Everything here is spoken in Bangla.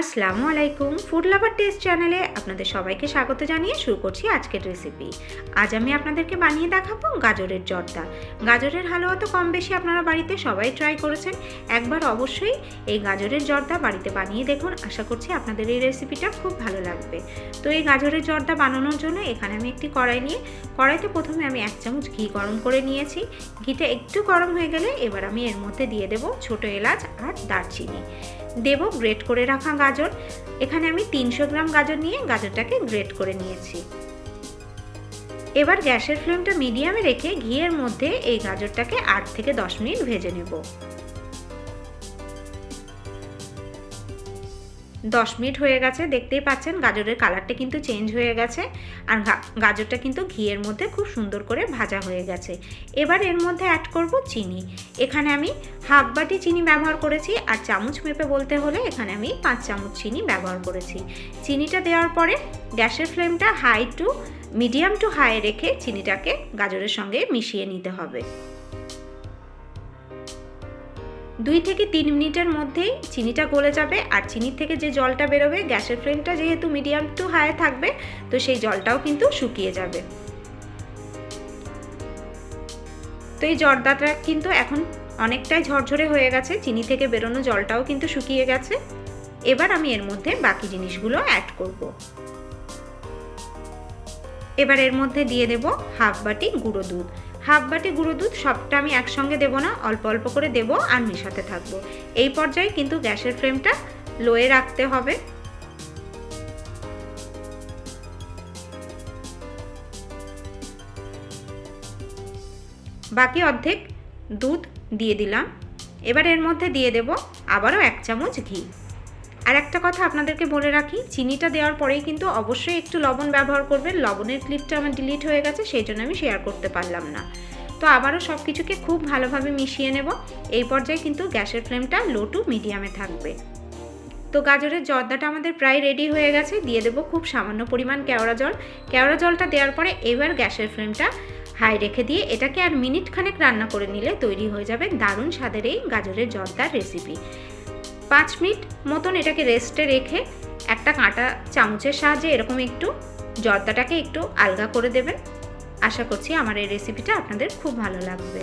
আসসালামু আলাইকুম। ফুড লাভার টেস্ট চ্যানেলে আপনাদের সবাইকে স্বাগত জানিয়ে শুরু করছি আজকের রেসিপি আজ আমি আপনাদেরকে বানিয়ে দেখাবো গাজরের জর্দা। গাজরের হালুয়া তো কম বেশি আপনারা বাড়িতে সবাই ট্রাই করেছেন। একবার অবশ্যই এই গাজরের জর্দা বাড়িতে বানিয়ে দেখুন। আশা করছি আপনাদের এই রেসিপিটা খুব ভালো লাগবে। তো এই গাজরের জর্দা বানানোর জন্য এখানে আমি একটি কড়াই নিয়ে, কড়াইতে প্রথমে আমি এক চামচ ঘি গরম করে নিয়েছি। ঘিটা একটু গরম হয়ে গেলে এবার আমি এর মধ্যে দিয়ে দেব ছোট এলাচ আর দারচিনি। দেব গ্রেট করে রাখা গাজর। এখানে আমি তিনশো গ্রাম গাজর নিয়ে গাজরটাকে গ্রেট করে নিয়েছি। এবার গ্যাসের ফ্লেমটা মিডিয়ামে রেখে ঘিয়ের মধ্যে এই গাজরটাকে আট থেকে দশ মিনিট ভেজে নেব। দশ মিনিট হয়ে গেছে, দেখতেই পাচ্ছেন গাজরের কালারটা কিন্তু চেঞ্জ হয়ে গেছে আর গাজরটা কিন্তু ঘিয়ের মধ্যে খুব সুন্দর করে ভাজা হয়ে গেছে। এবার এর মধ্যে অ্যাড করব চিনি। এখানে আমি হাফ বাটি চিনি ব্যবহার করেছি আর চামচ মেপে বলতে হলে এখানে আমি পাঁচ চামচ চিনি ব্যবহার করেছি। চিনিটা দেওয়ার পরে গ্যাসের ফ্লেমটা high to medium to high রেখে চিনিটাকে গাজরের সঙ্গে মিশিয়ে নিতে হবে। দুই থেকে তিন মিনিটের মধ্যেই চিনিটা গলে যাবে আর চিনির থেকে যে জলটা বেরোবে, গ্যাসের ফ্লেমটা যেহেতু মিডিয়াম টু হাই থাকবে, তো সেই জলটাও কিন্তু শুকিয়ে যাবে। তো এই জর্দাটা কিন্তু এখন অনেকটাই ঝরঝরে হয়ে গেছে, চিনি থেকে বেরোনো জলটাও কিন্তু শুকিয়ে গেছে। এবার আমি এর মধ্যে বাকি জিনিসগুলো অ্যাড করব। এবার এর মধ্যে দিয়ে দেব হাফ বাটি গুঁড়ো দুধ। হাফ বাটি গুঁড়ো দুধ সবটা আমি একসঙ্গে দেব না, অল্প অল্প করে দেব আর মেশাতে থাকব। এই পর্যায়ে কিন্তু গ্যাসের ফ্লেমটা লোয়ে রাখতে হবে। বাকি অর্ধেক দুধ দিয়ে দিলাম। এবার এর মধ্যে দিয়ে দেব আবারও এক চামচ ঘি। আর একটা কথা আপনাদেরকে বলে রাখি, চিনিটা দেওয়ার পরেই কিন্তু অবশ্যই একটু লবণ ব্যবহার করবেন। লবণের ক্লিপটা আমার ডিলিট হয়ে গেছে, সেই জন্য আমি শেয়ার করতে পারলাম না। তো আবারও সব কিছুকে খুব ভালোভাবে মিশিয়ে নেব। এই পর্যায়ে কিন্তু গ্যাসের ফ্লেমটা লো টু মিডিয়ামে থাকবে। তো গাজরের জর্দাটা আমাদের প্রায় রেডি হয়ে গেছে। দিয়ে দেবো খুব সামান্য পরিমাণ কেওড়া জল। কেওড়া জলটা দেওয়ার পরে এবার গ্যাসের ফ্লেমটা হাই রেখে দিয়ে এটাকে আর মিনিট খানেক রান্না করে নিলে তৈরি হয়ে যাবে দারুণ স্বাদের এই গাজরের জর্দার রেসিপি পাঁচ মিনিট মতন এটাকে রেস্টে রেখে একটা কাঁটা চামচের সাহায্যে এরকম একটু জর্দাটাকে একটু আলগা করে দেবেন। আশা করছি আমার এই রেসিপিটা আপনাদের খুব ভালো লাগবে।